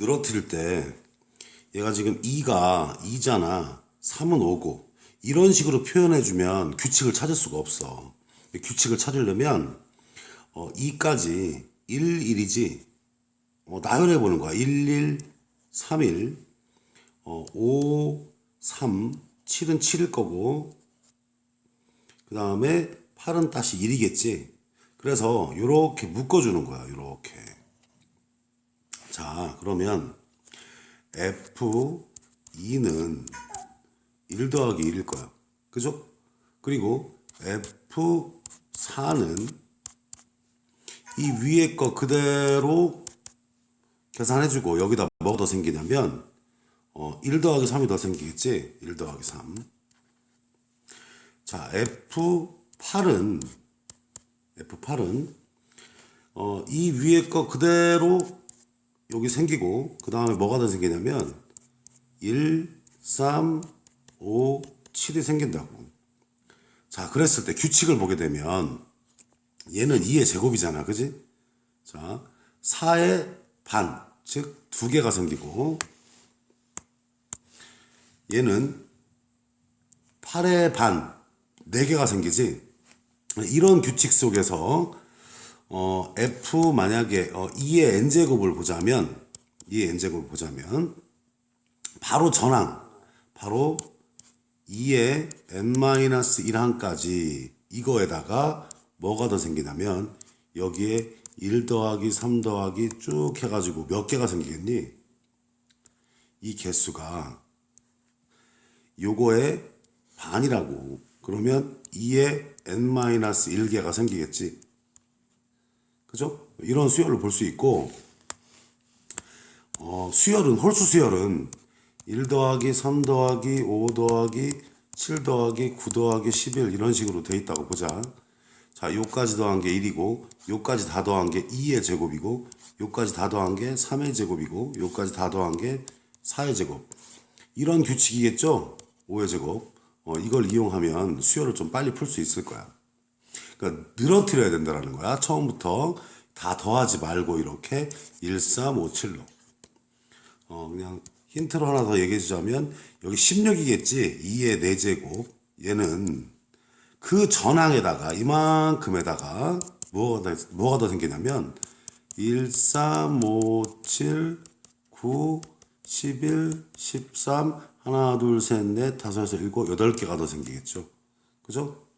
늘어뜨릴 때 얘가 지금 2가 2잖아. 3은 5고. 이런 식으로 표현해주면 규칙을 찾을 수가 없어. 규칙을 찾으려면 어, 2까지 1, 1이지. 어, 나열해 보는 거야. 1, 1, 3, 1. 어, 5, 3, 7은 7일 거고. 그 다음에 8은 다시 1이겠지. 그래서 이렇게 묶어주는 거야. 이렇게. 자, 그러면 F2는 1 더하기 1일 거야. 그죠? 그리고 F4는 이 위에 거 그대로 계산해주고 여기다 뭐가 더 생기냐면 어, 1 더하기 3이 더 생기겠지? 1 더하기 3. 자, F8은 F8은 어, 이 위에 거 그대로 여기 생기고 그 다음에 뭐가 더 생기냐면 1, 3, 5, 7이 생긴다고. 자, 그랬을 때 규칙을 보게 되면 얘는 2의 제곱이잖아. 그지? 자, 4의 반, 즉 두 개가 생기고 얘는 8의 반, 네 개가 생기지. 이런 규칙 속에서 어, F 만약에 어, 2의 n제곱을 보자면 2의 n제곱을 보자면 바로 전항 바로 2의 n-1항까지 이거에다가 뭐가 더 생기냐면 여기에 1 더하기 3 더하기 쭉 해가지고 몇 개가 생기겠니? 이 개수가 요거의 반이라고 그러면 2의 n-1개가 생기겠지 그죠? 이런 수열을 볼수 있고 어, 수열은 홀수 수열은 1 더하기 3 더하기 5 더하기 7 더하기 9 더하기 11 이런 식으로 돼 있다고 보자. 자, 요까지 더한 게 1이고 요까지 다 더한 게 2의 제곱이고 요까지 다 더한 게 3의 제곱이고 요까지 다 더한 게 4의 제곱. 이런 규칙이겠죠? 5의 제곱. 어, 이걸 이용하면 수열을 좀 빨리 풀 수 있을 거야. 그러니까 늘어뜨려야 된다는 거야. 처음부터 다 더하지 말고 이렇게 1, 3, 5, 7로. 어, 그냥 힌트로 하나 더 얘기해 주자면 여기 16이겠지. 2의 4제곱. 얘는 그 전항에다가 이만큼에다가 뭐가 더, 뭐가 더 생기냐면 1, 3, 5, 7, 9, 11, 13, 하나, 둘, 셋, 넷, 다섯, 여섯, 일곱, 여덟 개가 더 생기겠죠. 그죠?